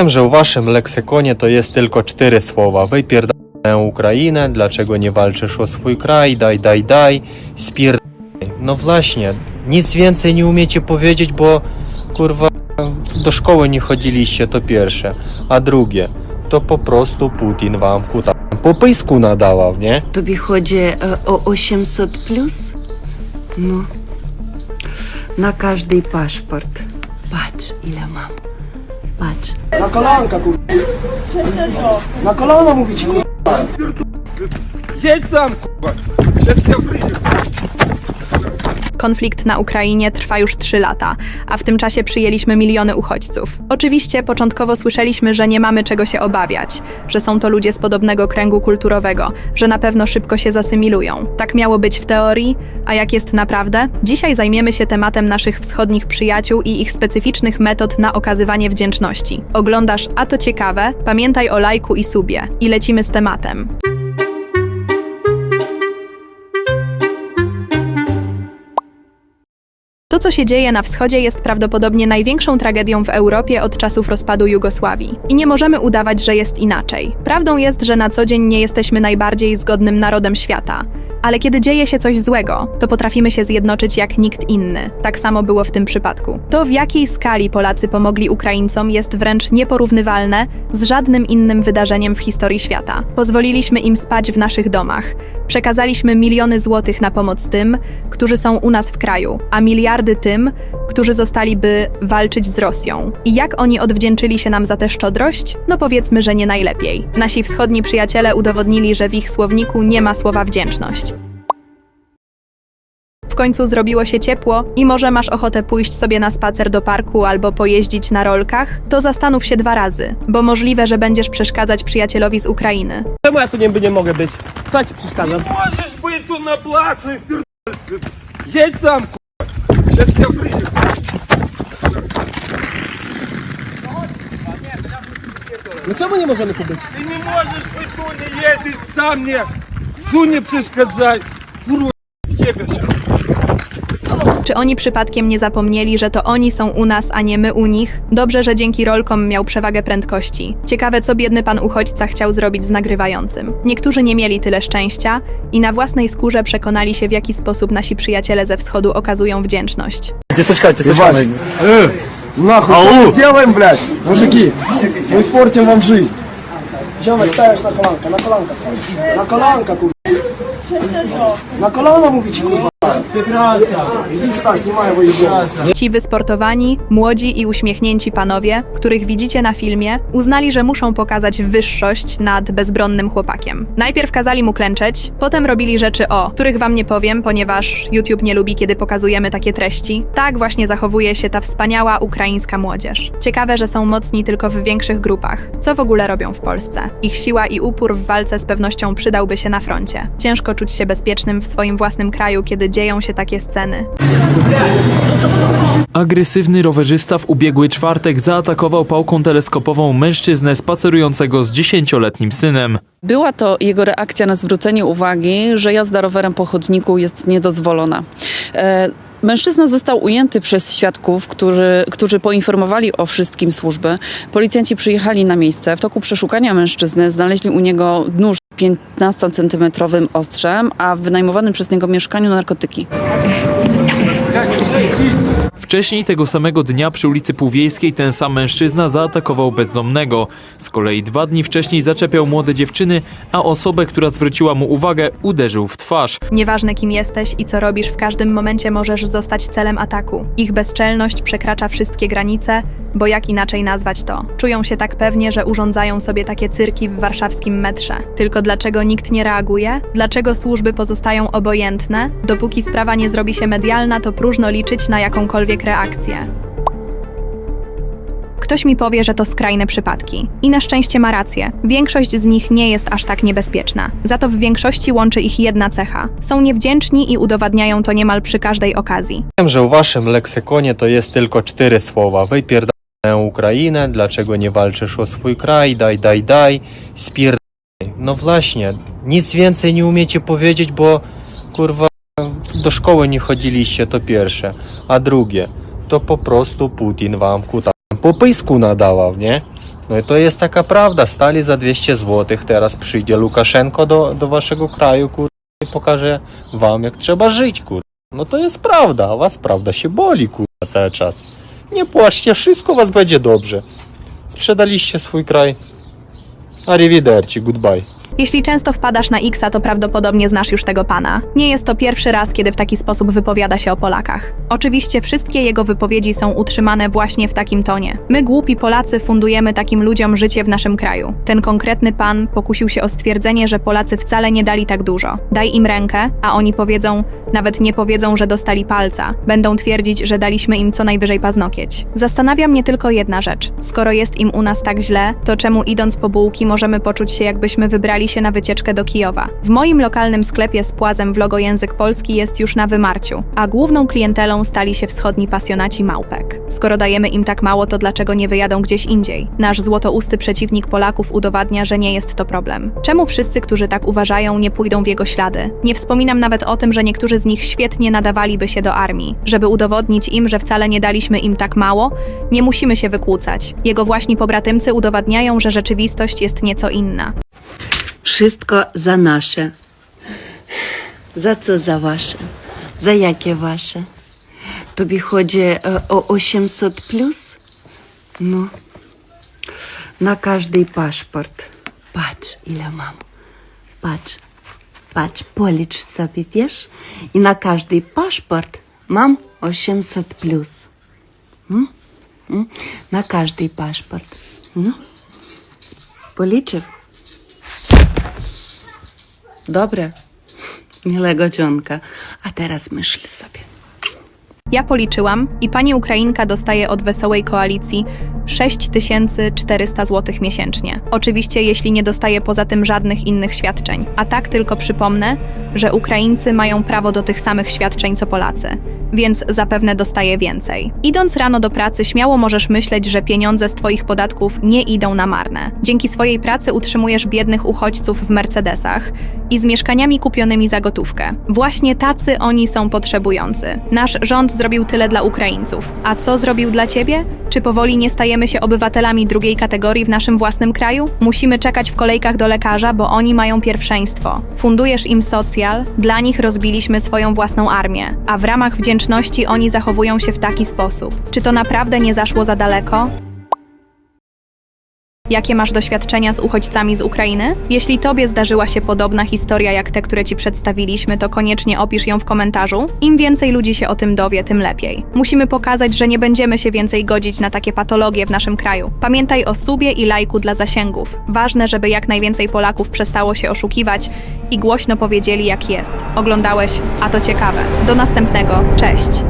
Wiem, że w waszym leksykonie to jest tylko cztery słowa. Wypierdolę Ukrainę, dlaczego nie walczysz o swój kraj, daj, daj, daj, spierdolę. No właśnie, nic więcej nie umiecie powiedzieć, bo kurwa do szkoły nie chodziliście, to pierwsze. A drugie, to po prostu Putin wam kuta po pysku nadała, nie? Тобі chodzi e, o 800 plus? No. Na każdy paszport. Patrz, ile mam. Patrz. Na kolanka, kurwa. Na kolana mówię ci, kurwa. Jedź tam, kurwa! Wszystkie wyjdzie. Konflikt na Ukrainie trwa już 3 lata, a w tym czasie przyjęliśmy miliony uchodźców. Oczywiście początkowo słyszeliśmy, że nie mamy czego się obawiać, że są to ludzie z podobnego kręgu kulturowego, że na pewno szybko się zasymilują. Tak miało być w teorii, a jak jest naprawdę? Dzisiaj zajmiemy się tematem naszych wschodnich przyjaciół i ich specyficznych metod na okazywanie wdzięczności. Oglądasz A to ciekawe? Pamiętaj o lajku i subie. I lecimy z tematem. To, co się dzieje na wschodzie, jest prawdopodobnie największą tragedią w Europie od czasów rozpadu Jugosławii. I nie możemy udawać, że jest inaczej. Prawdą jest, że na co dzień nie jesteśmy najbardziej zgodnym narodem świata. Ale kiedy dzieje się coś złego, to potrafimy się zjednoczyć jak nikt inny. Tak samo było w tym przypadku. To, w jakiej skali Polacy pomogli Ukraińcom, jest wręcz nieporównywalne z żadnym innym wydarzeniem w historii świata. Pozwoliliśmy im spać w naszych domach. Przekazaliśmy miliony złotych na pomoc tym, którzy są u nas w kraju, a miliardy tym, którzy zostaliby walczyć z Rosją. I jak oni odwdzięczyli się nam za tę szczodrość? No powiedzmy, że nie najlepiej. Nasi wschodni przyjaciele udowodnili, że w ich słowniku nie ma słowa wdzięczność. W końcu zrobiło się ciepło i może masz ochotę pójść sobie na spacer do parku albo pojeździć na rolkach, to zastanów się dwa razy, bo możliwe, że będziesz przeszkadzać przyjacielowi z Ukrainy. Czemu ja tu nie, nie mogę być? Co ci przeszkadza? Możesz być tu na placu i w. Jedź tam. Сейчас я прыгну. Не можна не купити? Ты не можешь по туне ездить, сам мне. Су не пришкоджай. Czy oni przypadkiem nie zapomnieli, że to oni są u nas, a nie my u nich? Dobrze, że dzięki rolkom miał przewagę prędkości. Ciekawe, co biedny pan uchodźca chciał zrobić z nagrywającym. Niektórzy nie mieli tyle szczęścia i na własnej skórze przekonali się, w jaki sposób nasi przyjaciele ze wschodu okazują wdzięczność. Ебать. Нахуй, что мы сделаем, блядь? Мужики, мы испортим вам жизнь. Зiomek, stajesz na kolanka, na kolanka stajesz. Na kolanka, kurwa. Na kolana mówię Ci wysportowani, młodzi i uśmiechnięci panowie, których widzicie na filmie, uznali, że muszą pokazać wyższość nad bezbronnym chłopakiem. Najpierw kazali mu klęczeć, potem robili rzeczy o, których wam nie powiem, ponieważ YouTube nie lubi, kiedy pokazujemy takie treści. Tak właśnie zachowuje się ta wspaniała ukraińska młodzież. Ciekawe, że są mocni tylko w większych grupach. Co w ogóle robią w Polsce? Ich siła i upór w walce z pewnością przydałby się na froncie. Ciężko czuć się bezpiecznym w swoim własnym kraju, kiedy dzieją się takie sceny. Agresywny rowerzysta w ubiegły czwartek zaatakował pałką teleskopową mężczyznę spacerującego z dziesięcioletnim synem. Była to jego reakcja na zwrócenie uwagi, że jazda rowerem po chodniku jest niedozwolona. E, Mężczyzna został ujęty przez świadków, którzy, którzy poinformowali o wszystkim służby. Policjanci przyjechali na miejsce. W toku przeszukania mężczyzny znaleźli u niego nóż 15-centymetrowym ostrzem, a w wynajmowanym przez niego mieszkaniu narkotyki. Wcześniej tego samego dnia przy ulicy Półwiejskiej ten sam mężczyzna zaatakował bezdomnego. Z kolei dwa dni wcześniej zaczepiał młode dziewczyny, a osobę, która zwróciła mu uwagę, uderzył w twarz. Nieważne kim jesteś i co robisz, w każdym momencie możesz zostać celem ataku. Ich bezczelność przekracza wszystkie granice, bo jak inaczej nazwać to? Czują się tak pewnie, że urządzają sobie takie cyrki w warszawskim metrze. Tylko dlaczego nikt nie reaguje? Dlaczego służby pozostają obojętne? Dopóki sprawa nie zrobi się medialna, to próżno liczyć na jakąkolwiek reakcję. Ktoś mi powie, że to skrajne przypadki. I na szczęście ma rację. Większość z nich nie jest aż tak niebezpieczna. Za to w większości łączy ich jedna cecha. Są niewdzięczni i udowadniają to niemal przy każdej okazji. Wiem, że w waszym leksykonie to jest tylko cztery słowa. Wypierdolę Ukrainę, dlaczego nie walczysz o swój kraj, daj, daj, daj, spierdolę. No właśnie, nic więcej nie umiecie powiedzieć, bo kurwa do szkoły nie chodziliście, to pierwsze. A drugie, to po prostu Putin wam kuta po pysku nadała, nie? No i to jest taka prawda, stali za 200 zł, teraz przyjdzie Łukaszenko do, do waszego kraju, kur... i pokaże wam, jak trzeba żyć, kur... No to jest prawda, a was prawda się boli, kur... cały czas. Nie płaczcie, wszystko was będzie dobrze. Sprzedaliście swój kraj. Arrivederci, goodbye. Jeśli często wpadasz na Xa, to prawdopodobnie znasz już tego pana. Nie jest to pierwszy raz, kiedy w taki sposób wypowiada się o Polakach. Oczywiście wszystkie jego wypowiedzi są utrzymane właśnie w takim tonie. My, głupi Polacy, fundujemy takim ludziom życie w naszym kraju. Ten konkretny pan pokusił się o stwierdzenie, że Polacy wcale nie dali tak dużo. Daj im rękę, a oni powiedzą, nawet nie powiedzą, że dostali palca. Będą twierdzić, że daliśmy im co najwyżej paznokieć. Zastanawia mnie tylko jedna rzecz. Skoro jest im u nas tak źle, to czemu idąc po bułki możemy poczuć się jakbyśmy wybrali się na wycieczkę do Kijowa? W moim lokalnym sklepie z płazem w logo język polski jest już na wymarciu, a główną klientelą stali się wschodni pasjonaci małpek. Skoro dajemy im tak mało, to dlaczego nie wyjadą gdzieś indziej? Nasz złotousty przeciwnik Polaków udowadnia, że nie jest to problem. Czemu wszyscy, którzy tak uważają, nie pójdą w jego ślady? Nie wspominam nawet o tym, że niektórzy z nich świetnie nadawaliby się do armii. Żeby udowodnić im, że wcale nie daliśmy im tak mało, nie musimy się wykłócać. Jego właśnie pobratymcy udowadniają, że rzeczywistość jest nieco inna. Wszystko za nasze. Za co za wasze? Za jakie wasze? Тобі chodzi e, o 800 plus? No. Na każdy paszport. Patrz, ile mam. Patrz. Patrz, policz sobie, wiesz? I na każdy paszport mam 800 plus. Mm? Mm? Na każdy paszport. No. Policzył? Dobre. Miłego dzionka. A teraz myśl sobie. Ja policzyłam i pani Ukrainka dostaje od wesołej koalicji 6400 zł miesięcznie. Oczywiście, jeśli nie dostaje poza tym żadnych innych świadczeń. A tak tylko przypomnę, że Ukraińcy mają prawo do tych samych świadczeń co Polacy, więc zapewne dostaje więcej. Idąc rano do pracy, śmiało możesz myśleć, że pieniądze z Twoich podatków nie idą na marne. Dzięki swojej pracy utrzymujesz biednych uchodźców w Mercedesach i z mieszkaniami kupionymi za gotówkę. Właśnie tacy oni są potrzebujący. Nasz rząd zrobił tyle dla Ukraińców. A co zrobił dla Ciebie? Czy powoli nie stajemy się obywatelami drugiej kategorii w naszym własnym kraju? Musimy czekać w kolejkach do lekarza, bo oni mają pierwszeństwo. Fundujesz im socjal, dla nich rozbiliśmy swoją własną armię, a w ramach wdzięczności oni zachowują się w taki sposób. Czy to naprawdę nie zaszło za daleko? Jakie masz doświadczenia z uchodźcami z Ukrainy? Jeśli tobie zdarzyła się podobna historia jak te, które ci przedstawiliśmy, to koniecznie opisz ją w komentarzu. Im więcej ludzi się o tym dowie, tym lepiej. Musimy pokazać, że nie będziemy się więcej godzić na takie patologie w naszym kraju. Pamiętaj o subie i lajku dla zasięgów. Ważne, żeby jak najwięcej Polaków przestało się oszukiwać i głośno powiedzieli jak jest. Oglądałeś, a to ciekawe. Do następnego. Cześć!